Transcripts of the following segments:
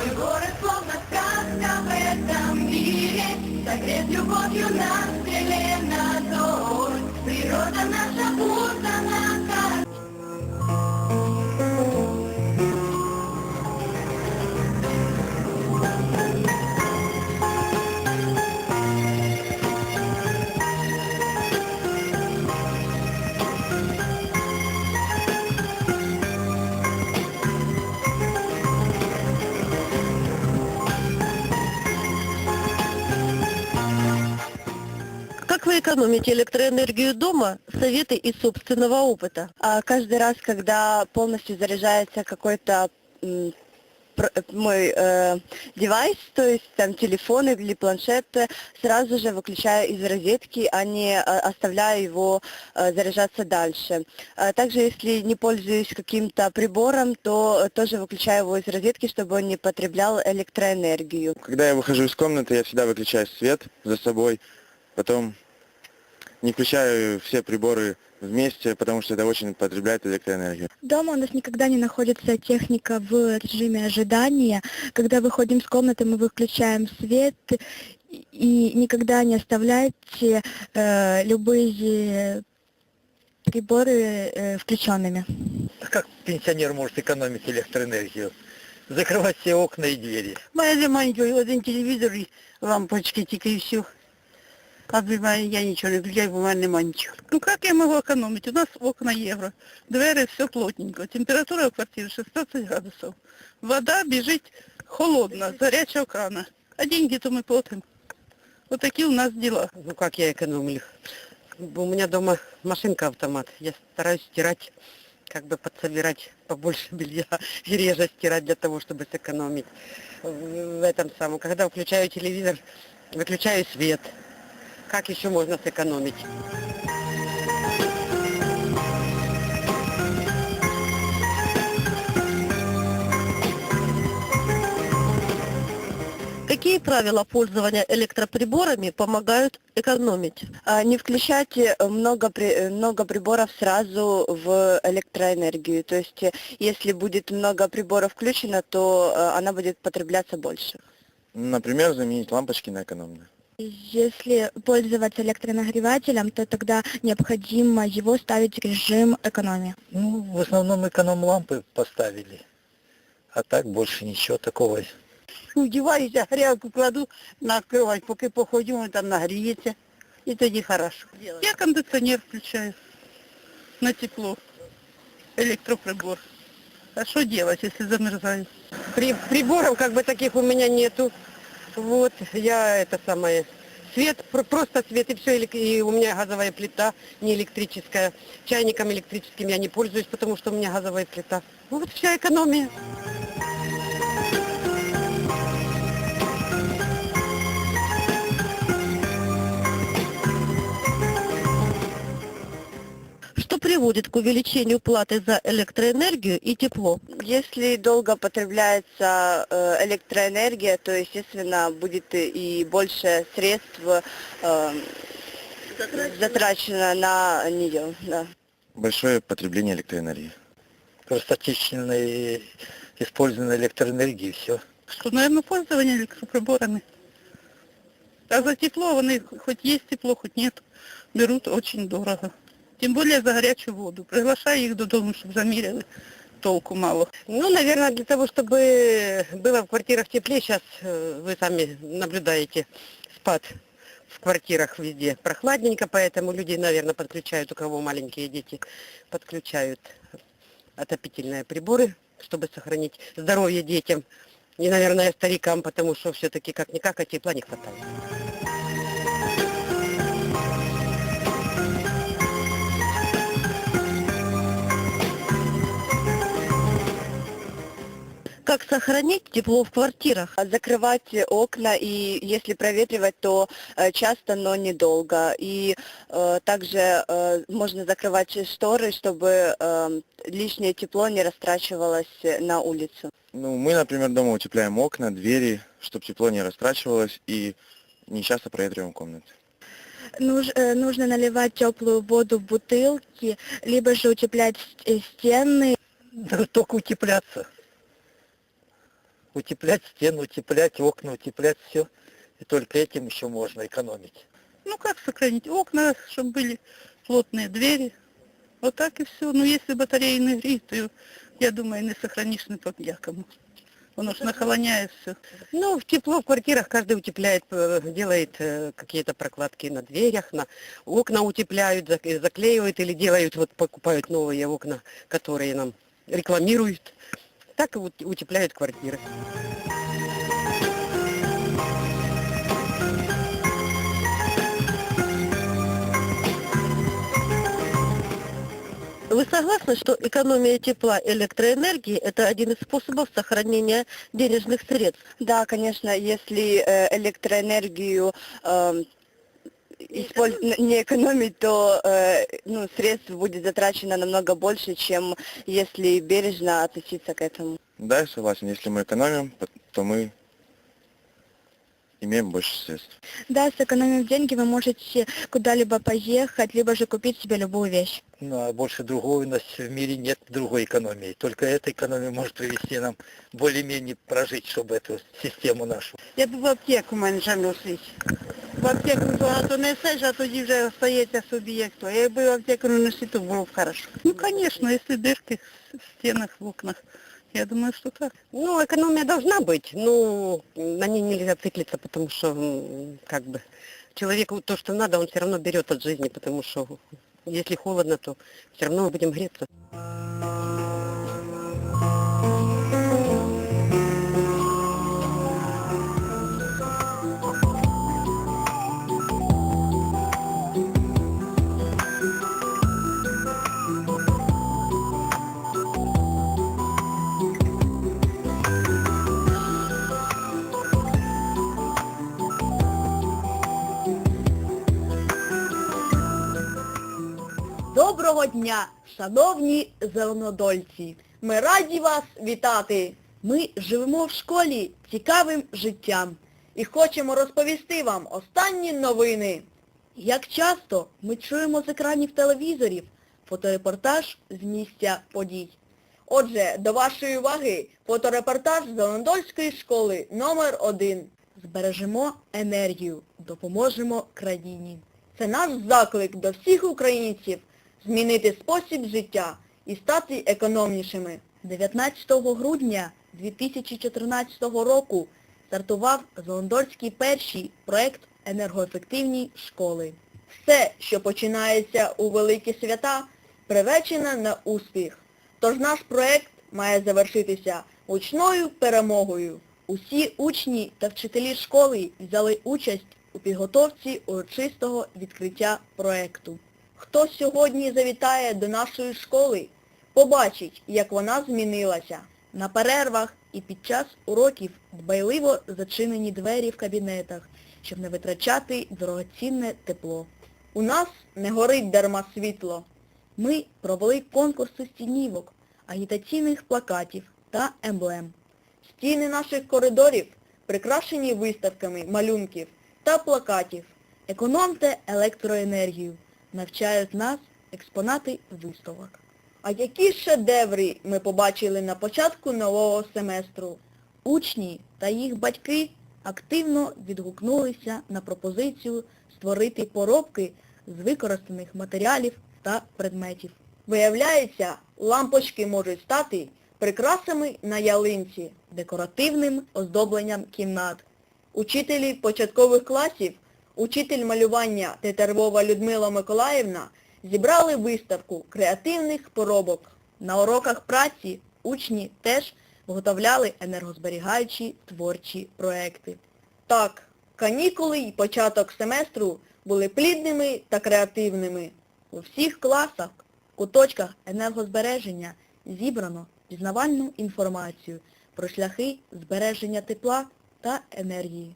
Мой город словно сказка в этом мире, Согрет любовью нас вселенная зор. Природа наша будто экономите электроэнергию дома? Советы из собственного опыта. А каждый раз, когда полностью заряжается какой-то пр- мой э, девайс, то есть там телефон или планшет, э, сразу же выключаю из розетки, а не э, оставляю его э, заряжаться дальше. А также, если не пользуюсь каким-то прибором, то э, тоже выключаю его из розетки, чтобы он не потреблял электроэнергию. Когда я выхожу из комнаты, я всегда выключаю свет за собой, потом не включаю все приборы вместе, потому что это очень потребляет электроэнергию. Дома у нас никогда не находится техника в режиме ожидания. Когда выходим из комнаты, мы выключаем свет и- и никогда не оставляйте э, любые приборы э, включенными. Как пенсионер может экономить электроэнергию? Закрывать все окна и двери. Моя маленький один телевізор і лампочки тільки і все. А без мене я нічого не включаю, бо в мене немає нічого. Ну как я могу экономить? У нас окна евро, двери все плотненько, температура в квартире 16 градусов. Вода бежит холодно, с горячего крана. А деньги то мы платим. Вот такие у нас дела. Ну как я экономлю? У меня дома машинка-автомат. Я стараюсь стирать, как бы подсобирать побольше белья и реже стирать для того, чтобы сэкономить. В в этом самом. Когда включаю телевизор, выключаю свет. Как еще можно сэкономить? Какие правила пользования электроприборами помогают экономить? А, Не включайте э, много, при- э, много приборов сразу в электроэнергию. То есть, э, если будет много приборов включено, то она будет потребляться больше. Например, заменить лампочки на экономные. Если пользоваться электронагревателем, то тогда необходимо его ставить в режим экономии. Ну, в основном эконом-лампы поставили. А так больше ничего такого. Вдіваюся, грілку кладу, накриваю, поки походю, воно там нагріється. І тоді хорошо. Я кондиционер включаю на тепло, электроприбор. А что делать, если замерзает? При- приборов как бы таких у меня нету. Вот, я это самое, свет, пр- просто свет и все, и у меня газовая плита, не электрическая. Чайником электрическим я не пользуюсь, потому что у меня газовая плита. Вот вся экономия. Приводит к увеличению платы за электроэнергию и тепло? Если долго потребляется э, электроэнергия, то, естественно, будет и больше средств э, затрачено на нее. Да. Большое потребление электроэнергии. Достаточно использования электроэнергии, все. Что, наверное, пользование электроприборами. А за тепло, они, хоть есть тепло, хоть нет, берут очень дорого. Тем более за горячую воду. Приглашаю их додому, чтобы замерили. Толку мало. Ну, наверное, для того, чтобы было в квартирах теплее, сейчас вы сами наблюдаете спад в квартирах везде прохладненько, поэтому люди, наверное, подключают, у кого маленькие дети, подключают отопительные приборы, чтобы сохранить здоровье детям и, наверное, старикам, потому что все-таки как-никак, а тепла не хватает. Как сохранить тепло в квартирах? А Закрывать окна и если проветривать, то э, часто, но недолго. И э, также э, можно закрывать шторы, чтобы э, лишнее тепло не растрачивалось на улицу. Ну, мы, например, дома утепляем окна, двери, чтобы тепло не растрачивалось и не часто проветриваем комнаты. Нуж- э, нужно наливать теплую воду в бутылки, либо же утеплять э, стены Да только утепляться. Утеплять стену, утеплять окна, утеплять все. И только этим еще можно экономить. Ну как сохранить? Окна, чтобы были плотные двери. Вот так и все. Ну если батареи не греют, то я думаю, не сохранишь ни по якому. Оно ж нахолоняет все. Ну, в тепло в квартирах каждый утепляет, э, делает э, какие-то прокладки на дверях, на окна утепляют, зак- заклеивают или делают, вот покупают новые окна, которые нам рекламируют. Так и ут- утепляют квартиры. Вы согласны, что экономия тепла и электроэнергии – это один из способов сохранения денежных средств? Да, конечно, если э, электроэнергию эм, использ- не экономить, то э, ну, средств будет затрачено намного больше, чем если бережно относиться к этому. Да, я согласен, если мы экономим, то мы имеем больше средств. Да, сэкономив деньги, вы можете куда-либо поехать, либо же купить себе любую вещь. Ну, а больше другого у нас в мире нет другой экономии. Только эта экономия может привести нам более-менее прожить, чтобы эту систему нашу. Я б в аптеку менше носить. В аптеку багато несеш, а тоді вже остається собі як то. Якби в аптеку не носити, то було б хорошо. Ну конечно, если дырки в стенах, в окнах. Я думаю, что так. Ну, экономия должна быть, но на ней нельзя циклиться, потому что, м, как бы, человеку то, что надо, он все равно берет от жизни, потому что если холодно, то все равно мы будем греться. Дня, шановні зеленодольці! Ми раді вас вітати! Ми живемо в школі цікавим життям і хочемо розповісти вам останні новини. Як часто ми чуємо з екранів телевізорів фоторепортаж з місця подій. Отже, до вашої уваги фоторепортаж з Зеленодольської школи номер 1 Збережемо енергію, допоможемо країні. Це наш заклик до всіх українців змінити спосіб життя і стати економнішими. 19 грудня 2014 року стартував Зеландольський перший проект енергоефективні школи. Все, що починається у великі свята, приречено на успіх. Тож наш проект має завершитися гучною перемогою. Усі учні та вчителі школи взяли участь у підготовці урочистого відкриття проекту. Хто сьогодні завітає до нашої школи, побачить, як вона змінилася. На перервах і під час уроків дбайливо зачинені двері в кабінетах, щоб не витрачати дорогоцінне тепло. У нас не горить дарма світло. Ми провели конкурси стінівок, агітаційних плакатів та емблем. Стіни наших коридорів прикрашені виставками малюнків та плакатів. Економте електроенергію. Навчають нас експонати виставок. А які шедеври ми побачили на початку нового семестру? Учні та їх батьки активно відгукнулися на пропозицію створити поробки з використаних матеріалів та предметів. Виявляється, лампочки можуть стати прикрасами на ялинці, декоративним оздобленням кімнат. Учителі початкових класів, учитель малювання Тетервова Людмила Миколаївна зібрали виставку креативних поробок. На уроках праці учні теж виготовляли енергозберігаючі творчі проекти. Так, канікули і початок семестру були плідними та креативними. У всіх класах, куточках енергозбереження зібрано пізнавальну інформацію про шляхи збереження тепла та енергії.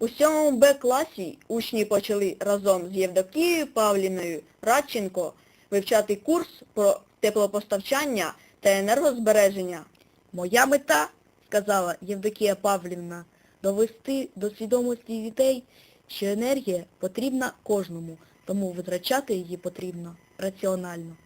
У 7 Б класі учні почали разом з Євдокією Павлівною Радченко вивчати курс про теплопостачання та енергозбереження. Моя мета, сказала Євдокія Павлівна, довести до свідомості дітей, що енергія потрібна кожному, тому витрачати її потрібно раціонально.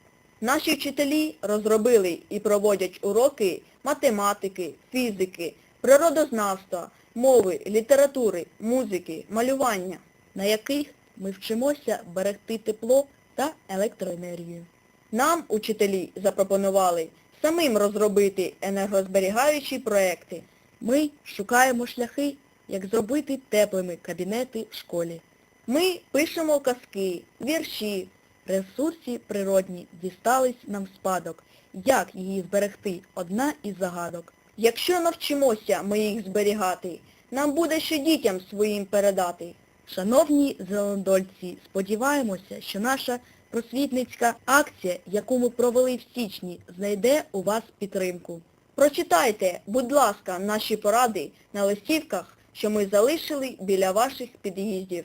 Наші вчителі розробили і проводять уроки математики, фізики природознавства, мови, літератури, музики, малювання, на яких ми вчимося берегти тепло та електроенергію. Нам учителі запропонували самим розробити енергозберігаючі проекти. Ми шукаємо шляхи, як зробити теплими кабінети в школі. Ми пишемо казки, вірші, ресурси природні дістались нам спадок. Як її зберегти – одна із загадок. Якщо навчимося ми їх зберігати, нам буде що дітям своїм передати. Шановні зеленодольці, сподіваємося, що наша просвітницька акція, яку ми провели в січні, знайде у вас підтримку. Прочитайте, будь ласка, наші поради на листівках, що ми залишили біля ваших під'їздів.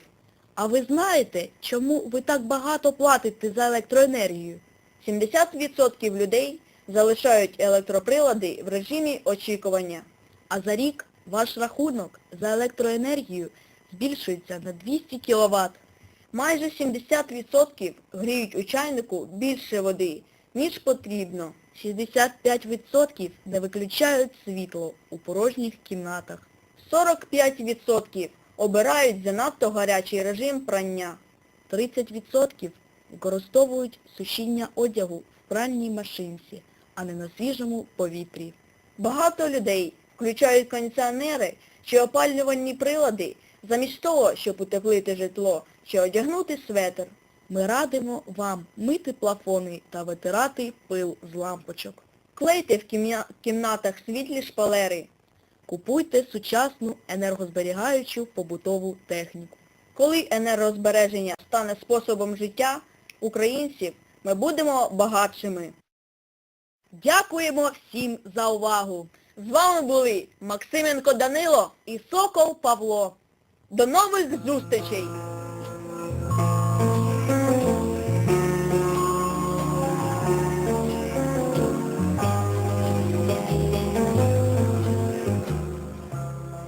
А ви знаєте, чому ви так багато платите за електроенергію? 70% людей залишають електроприлади в режимі очікування, а за рік ваш рахунок за електроенергію збільшується на 200 кВт. Майже 70% гріють у чайнику більше води, ніж потрібно. 65% не виключають світло у порожніх кімнатах. 45% обирають занадто гарячий режим прання. 30% використовують сушіння одягу в пральній машинці, а не на свіжому повітрі. Багато людей включають кондиціонери чи опалювальні прилади замість того, щоб утеплити житло чи одягнути светр. Ми радимо вам мити плафони та витирати пил з лампочок. Клейте в кім'я- кімнатах світлі шпалери. Купуйте сучасну енергозберігаючу побутову техніку. Коли енергозбереження стане способом життя українців, ми будемо багатшими. Дякуємо всім за увагу! З вами були Максименко Данило і Сокол Павло. До нових зустрічей!